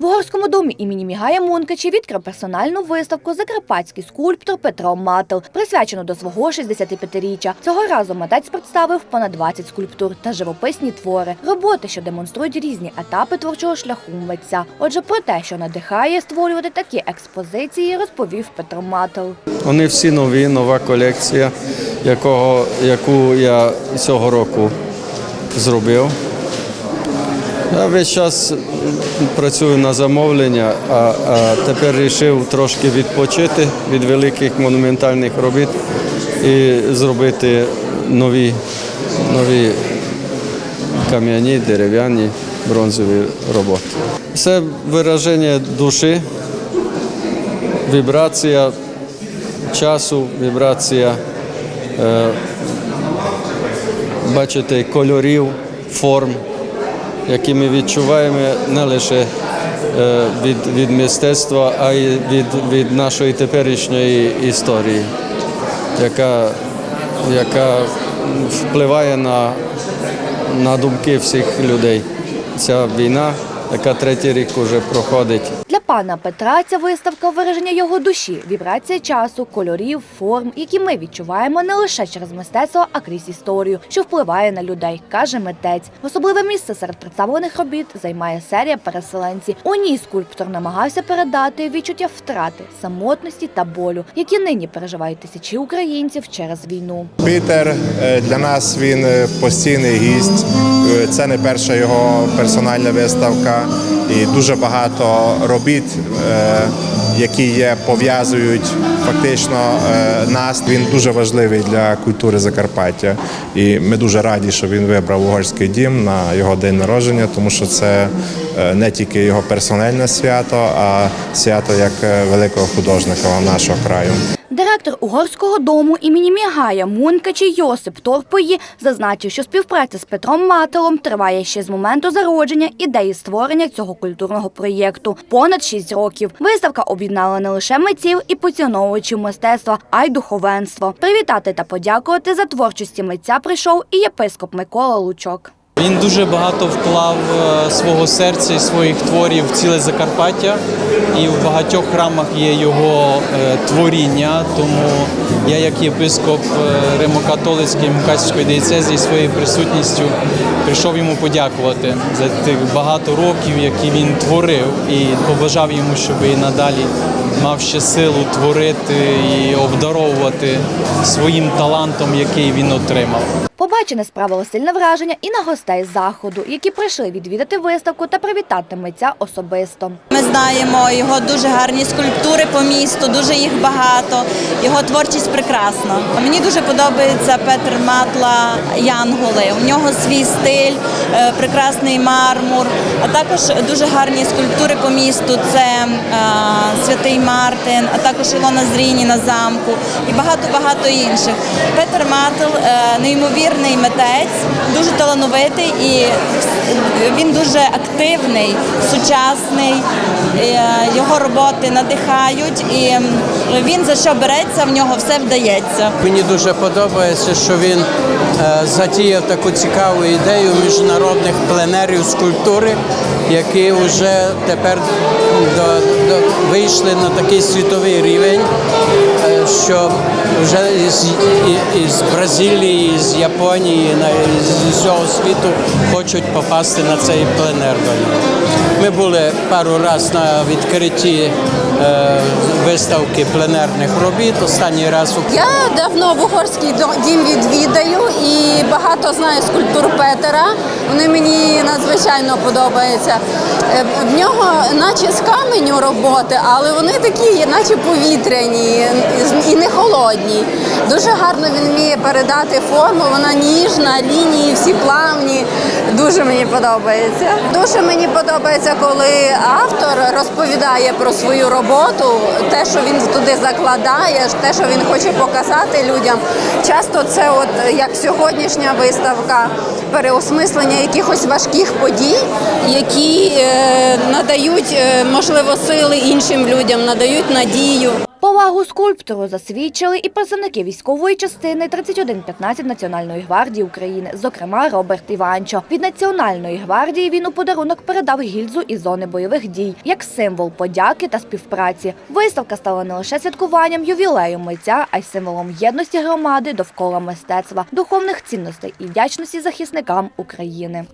В Угорському домі імені Мігая Мункачі відкрив персональну виставку Закарпатський скульптор Петро Мател, присвячену до свого 65-річчя. Цього разу митець представив понад 20 скульптур та живописні твори, роботи, що демонструють різні етапи творчого шляху митця. Отже, про те, що надихає створювати такі експозиції, розповів Петро Мател. Вони всі нові, нова колекція, якого, яку я цього року зробив. Я весь час працюю на замовлення, а, тепер вирішив трошки відпочити від великих монументальних робіт і зробити нові, нові кам'яні, дерев'яні, бронзові роботи. Це вираження душі, вібрація часу, вібрація, е, бачите, кольорів, форм, які ми відчуваємо не лише е, від, від мистецтва, а й від, від нашої теперішньої історії, яка, яка впливає на, на думки всіх людей. Ця війна, яка третій рік вже проходить. Для пана Петра ця виставка вираження його душі, вібрація часу, кольорів, форм, які ми відчуваємо не лише через мистецтво, а крізь історію, що впливає на людей, каже митець. Особливе місце серед представлених робіт займає серія переселенці. У ній скульптор намагався передати відчуття втрати, самотності та болю, які нині переживають тисячі українців через війну. Пітер е, для нас він е, постійний гість. Е, Це не перша його персональна виставка, і дуже багато робіт, е, які є, пов'язують фактично е, нас. Він дуже важливий для культури Закарпаття. І ми дуже раді, що він вибрав угорський дім на його день народження, тому що це е, не тільки його персональне свято, а свято як великого художника нашого краю. Директор угорського дому імені Мігая Мункачі Йосип Торпої зазначив, що співпраця з Петром Мателом триває ще з моменту зародження ідеї створення цього культурного проєкту понад шість років. Виставка об'єднала не лише митців і поціновувачів мистецтва, а й духовенство. Привітати та подякувати за творчості митця прийшов і єпископ Микола Лучок. Він дуже багато вклав е, свого серця і своїх творів в ціле Закарпаття, і в багатьох храмах є його е, творіння. Тому я, як єпископ е, Римо-католицької Мукачівської диєцезії, своєю присутністю прийшов йому подякувати за тих багато років, які він творив, і побажав йому, щоб і надалі мав ще силу творити і обдаровувати своїм талантом, який він отримав. Побачене справило сильне враження і на гостей заходу, які прийшли відвідати виставку та привітати митця особисто. Ми знаємо його дуже гарні скульптури по місту, дуже їх багато. Його творчість прекрасна. Мені дуже подобається Петр Матла Янголи. У нього свій стиль, е, прекрасний мармур, а також дуже гарні скульптури по місту. Це е, Святий Мартин, а також Ілона Зріні на замку і багато багато інших. Петр Матл е, неймовірний митець, дуже талановитий і він дуже активний, сучасний. Е, Його роботи надихають, і він за що береться, в нього все вдається. Мені дуже подобається, що він е, затіяв таку цікаву ідею міжнародних пленерів скульптури, які вже тепер до, вийшли на такий світовий рівень, е, що вже із, із Бразилії, з Японії, з усього світу хочуть попасти на цей пленер. Ми були пару разів на відкритті е, виставки пленерних робіт. Останній раз у Я давно в угорський дім відвідаю і багато знаю скульптур Петера. Вони мені надзвичайно подобаються. Е, В нього наче з каменю роботи, але вони такі, наче повітряні і не холодні. Дуже гарно він вміє передати форму, вона ніжна, лінії всі плавні. Дуже мені подобається. Дуже мені подобається, коли автор розповідає про свою роботу, те, що він туди закладає, те, що він хоче показати людям. Часто це, от як сьогоднішня виставка, переосмислення якихось важких подій, які е, надають, е, можливо, сили іншим людям, надають надію. По повагу скульптору засвідчили і працівники військової частини 3115 Національної гвардії України, зокрема Роберт Іванчо. Від Національної гвардії він у подарунок передав гільзу із зони бойових дій як символ подяки та співпраці. Виставка стала не лише святкуванням ювілею митця, а й символом єдності громади довкола мистецтва, духовних цінностей і вдячності захисникам України.